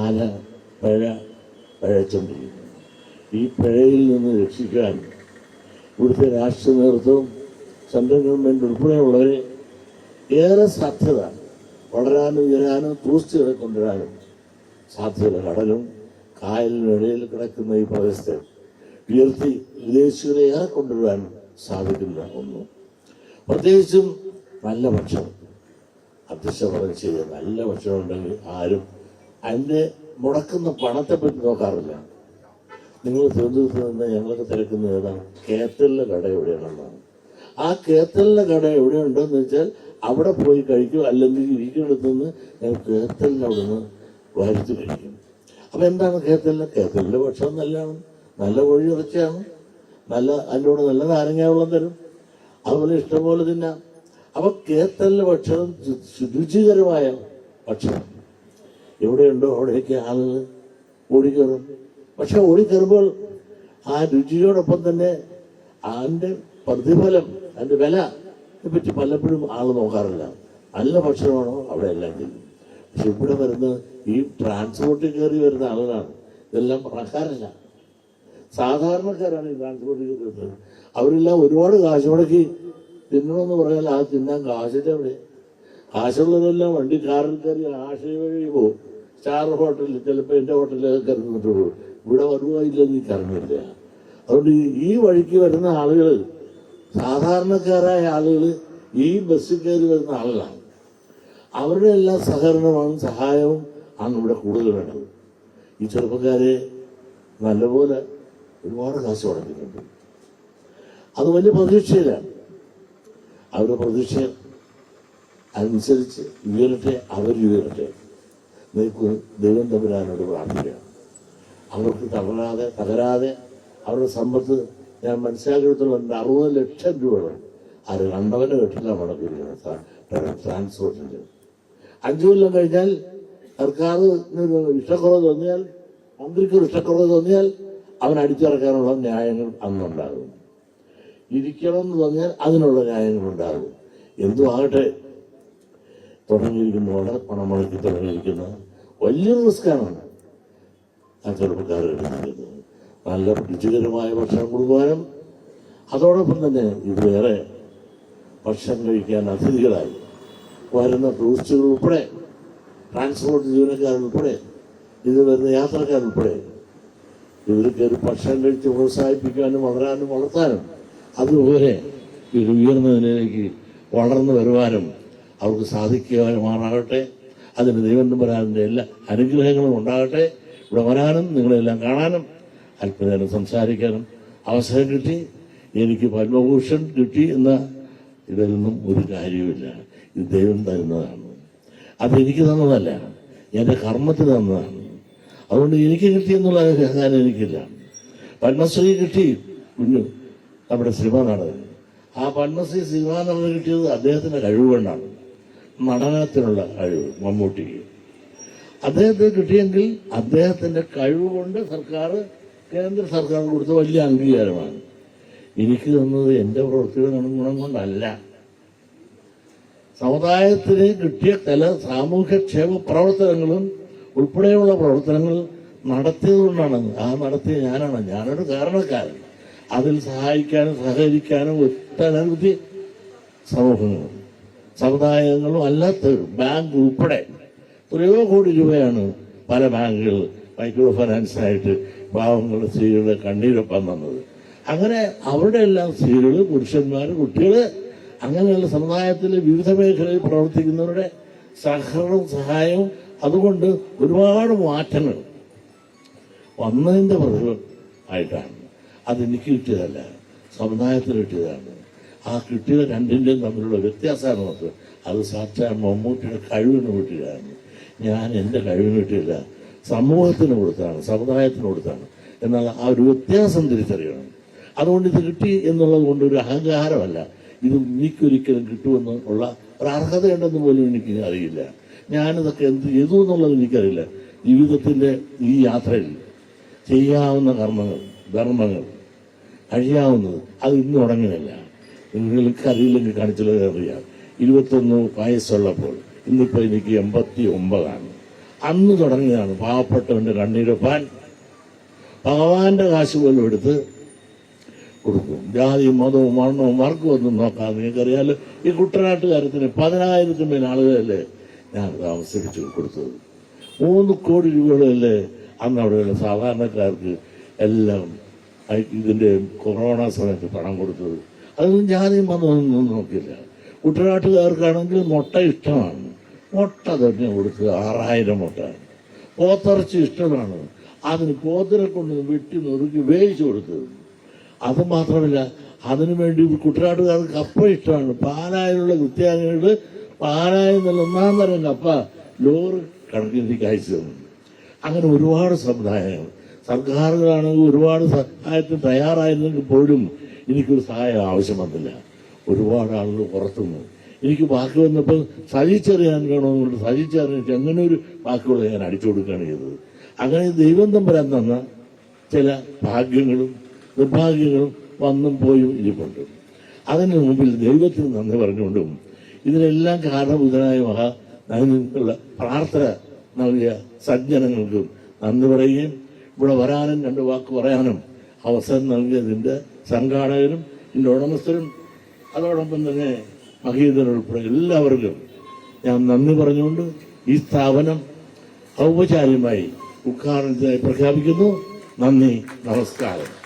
ആന പഴ പഴച്ചുകൊണ്ടിരിക്കുന്നു ഈ പഴയിൽ നിന്ന് രക്ഷിക്കാൻ ഇവിടുത്തെ രാഷ്ട്രീയ നേതൃത്വം സെൻട്രൽ ഗവൺമെന്റ് ഉൾപ്പെടെയുള്ളവരെ ഏറെ സാധ്യത. വളരാനും ഉയരാനും തൂസ്തികളെ കൊണ്ടുവരാനും സാധ്യത. കടലും കായലിനിടയിൽ കിടക്കുന്ന ഈ പ്രദേശത്തെ ഉയർത്തി വിദേശികളെ ഏറെ കൊണ്ടുവരാൻ സാധിക്കുന്ന ഒന്ന്. പ്രത്യേകിച്ചും നല്ല ഭക്ഷണം. അധ്യക്ഷ പറഞ്ഞ ചെയ്ത നല്ല ഭക്ഷണം ഉണ്ടെങ്കിൽ ആരും അതിന്റെ മുടക്കുന്ന പണത്തെ പറ്റി നോക്കാറില്ല. നിങ്ങൾ തിരുവനന്തപുരത്ത് നിന്ന് ഞങ്ങൾക്ക് തിരക്കുന്നത് ഏതാണ് കേത്തലിലെ കട എവിടെയാണെന്നാണ്. ആ കേത്തലിലെ കട എവിടെയുണ്ടെന്ന് വെച്ചാൽ അവിടെ പോയി കഴിക്കും അല്ലെങ്കിൽ ഇരിക്കുന്നിടത്ത് നിന്ന് ഞങ്ങൾ കേത്തലിന്റെ അവിടെ നിന്ന് വരുത്തി കഴിക്കും. അപ്പം എന്താണ് കേത്തലിന് കേത്തലിന്റെ ഭക്ഷണം നല്ലതാണ്. നല്ല കോഴി ഇറച്ചിയാണ്. നല്ല അതിന്റെ കൂടെ നല്ല നാരങ്ങ വെള്ളം തരും. അതുപോലെ ഇഷ്ടംപോലെ തിന്നാം. അപ്പം കേത്തലിന്റെ ഭക്ഷണം രുചി- രുചികരമായ ഭക്ഷണം. എവിടെയുണ്ടോ അവിടെയൊക്കെ ആളുകൾ ഓടിക്കയറും. പക്ഷെ ഓടിക്കയറുമ്പോൾ ആ രുചിയോടൊപ്പം തന്നെ അതിന്റെ പ്രതിഫലം അതിന്റെ വില പറ്റി പലപ്പോഴും ആൾ നോക്കാറില്ല. നല്ല ഭക്ഷണമാണോ അവിടെ എല്ലാം ചെയ്യും പക്ഷെ ഇവിടെ വരുന്ന ഈ ട്രാൻസ്പോർട്ടിൽ കയറി വരുന്ന ആളുകളാണ്. ഇതെല്ലാം പണക്കാരല്ല സാധാരണക്കാരാണ് ഈ ട്രാൻസ്പോർട്ടിൽ കയറി വരുന്നത്. അവരെല്ലാം ഒരുപാട് കാശ് മുടക്കി തിന്നണമെന്ന് പറഞ്ഞാൽ ആ തിന്നാൻ കാശിന്റെ അവിടെ കാശുള്ളതെല്ലാം വണ്ടി കാറിൽ കയറി ആശയ വഴി പോകും. സ്റ്റാർ ഹോട്ടലിൽ ചിലപ്പോൾ എന്റെ ഹോട്ടലിലൊക്കെ കയറി പോകും ഇവിടെ വരുമോ ഇല്ലെന്ന് എനിക്കറിഞ്ഞില്ല അതുകൊണ്ട് ഈ വഴിക്ക് വരുന്ന ആളുകൾ സാധാരണക്കാരായ ആളുകൾ ഈ ബസ്സിൽ കയറി വരുന്ന ആളുകളാണ്. അവരുടെ എല്ലാം സഹകരണമാണ് സഹായവും ആണ് ഇവിടെ കൂടുതൽ വേണ്ടത്. ഈ ചെറുപ്പക്കാരെ നല്ലപോലെ ഒരുപാട് കാശ് മുടക്കുന്നുണ്ട് അത് വലിയ പ്രതീക്ഷയിലാണ്. അവരുടെ പ്രതീക്ഷ അനുസരിച്ച് ഉയരട്ടെ അവർ ഉയരട്ടെ. നിങ്ങൾക്ക് ദൈവം തമ്പുരാനോട് പ്രാർത്ഥിക്കണം അവർക്ക് തകരാതെ തകരാതെ അവരുടെ സമ്പത്ത് ഞാൻ മനസ്സിലാക്കിയെടുത്തോളം അറുപത് ലക്ഷം രൂപയാണ് അത് കണ്ടവന്റെ കെട്ടില്ല മുടക്കിയിരിക്കുന്നത് ട്രാൻസ്പോർട്ടിന്റെ അഞ്ചു കൊല്ലം കഴിഞ്ഞാൽ സർക്കാർ ഇഷ്ടക്കുറവ് തോന്നിയാൽ മന്ത്രിക്ക് ഇഷ്ടക്കുറവ് തോന്നിയാൽ അവൻ അടിച്ചിറക്കാനുള്ള ന്യായങ്ങൾ അന്നുണ്ടാകും. ഇരിക്കണം എന്ന് പറഞ്ഞാൽ അതിനുള്ള ന്യായങ്ങളുണ്ടാകും എന്തു ആകട്ടെ തുടങ്ങിയിരിക്കുന്ന വളരെ പണം മുടക്കി തുടങ്ങിയിരിക്കുന്ന വലിയ നിസ്കാരമാണ് ആ ചെറുപ്പക്കാർ എടുക്കുന്നത്. നല്ല രുചികരമായ ഭക്ഷണം കൊടുക്കുവാനും അതോടൊപ്പം തന്നെ ഇതുവേറെ ഭക്ഷണം കഴിക്കാൻ അതിഥികളായി വരുന്ന ടൂറിസ്റ്റുകൾ ഉൾപ്പെടെ ട്രാൻസ്പോർട്ട് ജീവനക്കാരുൾപ്പെടെ ഇത് വരുന്ന യാത്രക്കാരുൾപ്പെടെ ഇവർക്ക് ഒരു ഭക്ഷണം കഴിച്ച് പ്രോത്സാഹിപ്പിക്കാനും വളരാനും വളർത്താനും അതുപോലെ ഇത് ഉയർന്ന നിലയിലേക്ക് വളർന്നു വരുവാനും അവർക്ക് സാധിക്കുമാറാകട്ടെ അതിന് ദൈവം വരാനിന്റെ എല്ലാ അനുഗ്രഹങ്ങളും ഉണ്ടാകട്ടെ. ഇവിടെ വരാനും നിങ്ങളെല്ലാം കാണാനും അല്പനേരം സംസാരിക്കാനും അവസരം കിട്ടി. എനിക്ക് പത്മഭൂഷൺ കിട്ടി എന്ന ഇതിലൊന്നും ഒരു കാര്യമില്ല ഇത് ദൈവം തരുന്നതാണ്. അത് എനിക്ക് തന്നതല്ല എന്റെ കർമ്മത്തിന് തന്നതാണ്. അതുകൊണ്ട് എനിക്ക് കിട്ടിയെന്നുള്ള അഹങ്കാരം എനിക്കില്ല. പത്മശ്രീ കിട്ടി. കുഞ്ഞു നമ്മുടെ സിനിമ നടൻ ആ പത്മശ്രീ സിനിമാ നടന് കിട്ടിയത് അദ്ദേഹത്തിന്റെ കഴിവ് കൊണ്ടാണ് നടനത്തിനുള്ള കഴിവ് മമ്മൂട്ടിക്ക്. അദ്ദേഹത്തിന് കിട്ടിയെങ്കിൽ അദ്ദേഹത്തിന്റെ കഴിവ് കൊണ്ട് സർക്കാർ കേന്ദ്ര സർക്കാർ കൊടുത്ത വലിയ അംഗീകാരമാണ്. എനിക്ക് തന്നത് എന്റെ പ്രവൃത്തിയുടെ ഗുണം കൊണ്ടല്ല. സമുദായത്തിന് കിട്ടിയ ചില സാമൂഹ്യക്ഷേമ പ്രവർത്തനങ്ങളും ഉൾപ്പെടെയുള്ള പ്രവർത്തനങ്ങൾ നടത്തിയത് കൊണ്ടാണ് ആ നടത്തിയ ഞാനാണ്. ഞാനൊരു കാരണക്കാരൻ. അതിൽ സഹായിക്കാനും സഹകരിക്കാനും ഒട്ടനവധി സമൂഹങ്ങളും സമുദായങ്ങളും അല്ലാത്ത ബാങ്ക് ഉൾപ്പെടെ എത്രയോ കോടി രൂപയാണ് പല ബാങ്കുകൾ മൈക്രോ ഫൈനാൻസിനായിട്ട് പാവങ്ങളുടെ സ്ത്രീകളുടെ കണ്ണീരൊപ്പം തന്നത് അങ്ങനെ അവരുടെ എല്ലാം സ്ത്രീകൾ പുരുഷന്മാർ കുട്ടികൾ അങ്ങനെയുള്ള സമുദായത്തിലെ വിവിധ മേഖലയിൽ പ്രവർത്തിക്കുന്നവരുടെ സഹകരണവും സഹായവും അതുകൊണ്ട് ഒരുപാട് മാറ്റങ്ങൾ വന്നതിന്റെ പ്രതിഫലം ആയിട്ടാണ്. അതെനിക്ക് കിട്ടിയതല്ല സമുദായത്തിന് കിട്ടിയതാണ്. ആ കിട്ടിയ രണ്ടിന്റെയും തമ്മിലുള്ള വ്യത്യാസമാണ് നമുക്ക് അത് സാക്ഷാൻ മമ്മൂട്ടിയുടെ കഴിവിന് കിട്ടിയതാണ് ഞാൻ എന്റെ കഴിവിന് കിട്ടിയില്ല സമൂഹത്തിന് കൊടുത്താണ് സമുദായത്തിന് കൊടുത്താണ്. എന്നാൽ ആ ഒരു വ്യത്യാസം തിരിച്ചറിയണം. അതുകൊണ്ട് ഇത് കിട്ടി എന്നുള്ളത് കൊണ്ട് ഒരു അഹങ്കാരമല്ല. ഇത് എനിക്കൊരിക്കലും കിട്ടുമെന്ന് ഉള്ള ഒരു അർഹതയുണ്ടെന്ന് പോലും എനിക്ക് അറിയില്ല. ഞാനിതൊക്കെ എന്ത് ചെയ്തു എന്നുള്ളത് എനിക്കറിയില്ല. ജീവിതത്തിന്റെ ഈ യാത്രയിൽ ചെയ്യാവുന്ന കർമ്മങ്ങൾ ധർമ്മങ്ങൾ കഴിയാവുന്നത് അത് ഇന്ന് നിങ്ങൾക്ക് അറിയില്ലെങ്കിൽ കാണിച്ചുള്ളത് അറിയാം ഇരുപത്തൊന്ന് വയസ്സുള്ളപ്പോൾ ഇന്നിപ്പോൾ എനിക്ക് എൺപത്തി ഒമ്പതാണ് അന്ന് തുടങ്ങിയതാണ് പാവപ്പെട്ടവന്റെ കണ്ണീരപ്പാൻ ഭഗവാന്റെ കാശ് പോലും എടുത്ത് കൊടുക്കും. ജാതിയും മതവും മണ്ണവും വർക്കും ഒന്നും നോക്കാതെ നിങ്ങൾക്കറിയാലോ ഈ കുട്ടനാട്ടുകാരത്തിന് പതിനായിരത്തിന് മേൽ ആളുകളല്ലേ ഞാൻ താമസിപ്പിച്ചു കൊടുത്തത്. മൂന്ന് കോടി രൂപകളല്ലേ അന്ന് അവിടെയുള്ള സാധാരണക്കാർക്ക് എല്ലാം ഇതിന്റെ കൊറോണ സമയത്ത് പണം കൊടുത്തത്. അതൊന്നും ഞാനും വന്നൊന്നും നോക്കില്ല കുട്ടനാട്ടുകാർക്കാണെങ്കിൽ മുട്ട ഇഷ്ടമാണ്. മുട്ട തന്നെ കൊടുക്കുക ആറായിരം മുട്ട. പോത്തിറച്ചി ഇഷ്ടമാണ്. അതിന് പോത്തിനെ കൊണ്ട് വെട്ടി നുറുക്കി വേവിച്ചു കൊടുത്തത്. അത് മാത്രമല്ല അതിനു വേണ്ടി കുട്ടനാട്ടുകാർക്ക് കപ്പ ഇഷ്ടമാണ്. പാലായനുള്ള കൃത്യാംഗങ്ങൾ പാലായ നിന്നുള്ള ഒന്നാം തരം കപ്പ ലോറി കണക്കിലേക്ക് അയച്ചു തന്നു. അങ്ങനെ ഒരുപാട് സമുദായങ്ങൾ. സർക്കാരുകളാണെങ്കിൽ ഒരുപാട് സഹായത്തിന് തയ്യാറായിരുന്നെങ്കിൽ പോലും എനിക്കൊരു സഹായം ആവശ്യം വന്നില്ല ഒരുപാട് ആളുകൾ പുറത്തുനിന്ന് എനിക്ക് വാക്ക് വന്നപ്പോൾ സഹിച്ചറിയാൻ കാണുമെന്നുണ്ട് സഹിച്ചറിഞ്ഞിട്ട് അങ്ങനെ ഒരു വാക്കുകൾ ഞാൻ അടിച്ചു കൊടുക്കുകയാണ് ചെയ്തത്. അങ്ങനെ ദൈവം തമ്പരാൻ തന്ന ചില ഭാഗ്യങ്ങളും നിർഭാഗ്യങ്ങളും വന്നും പോയും ഇരിപ്പുണ്ട് അതിന് മുമ്പിൽ ദൈവത്തിന് നന്ദി പറഞ്ഞുകൊണ്ടും ഇതിനെല്ലാം കാരണബുദ്ധനായ മഹാ നിങ്ങൾക്കുള്ള പ്രാർത്ഥന നൽകിയ സജ്ജനങ്ങൾക്കും നന്ദി പറയുകയും ഇവിടെ വരാനും രണ്ട് വാക്ക് പറയാനും അവസരം നൽകിയതിന്റെ സംഘാടകരും ഇതിന്റെ ഉടമസ്ഥരും അതോടൊപ്പം തന്നെ മഹീതർ ഉൾപ്പെടെ എല്ലാവർക്കും ഞാൻ നന്ദി പറഞ്ഞുകൊണ്ട് ഈ സ്ഥാപനം ഔപചാരികമായി ഉദ്ഘാടനത്തിനായി പ്രഖ്യാപിക്കുന്നു. നന്ദി നമസ്കാരം.